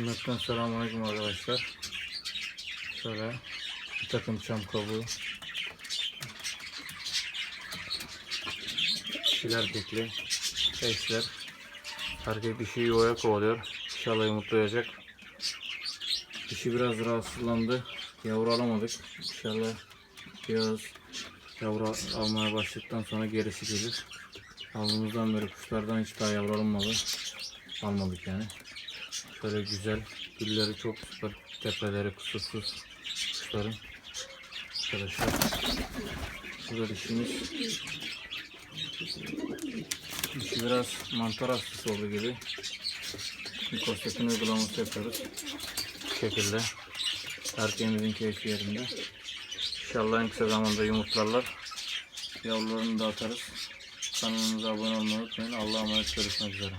Cümleten selamünaleyküm arkadaşlar. Şöyle bir takım çam kabuğu. Dişiler erkekli. Eşler. Erkek dişi yuvaya kovalıyor. İnşallah yumurtlayacak. Dişi biraz rahatsızlandı. Yavru alamadık. İnşallah biraz yavru almaya başladıktan sonra gerisi gelir. Aldığımızdan beri kuşlardan hiç daha yavru alınmadı. Almadık yani. Şöyle güzel. Gülleri çok süper. Tepeleri kusursuz kuşların. Arkadaşlar. Burada dişimiz. Dişi biraz mantar hastası olduğu gibi. Mikrosetin uygulaması yapıyoruz. Bu şekilde. Erkeğimizin keyfi yerinde. İnşallah en kısa zamanda yumurtlarlar. Yavrularını da atarız. Kanalımıza abone olmayı unutmayın. Allah'a emanet görüşmek üzere.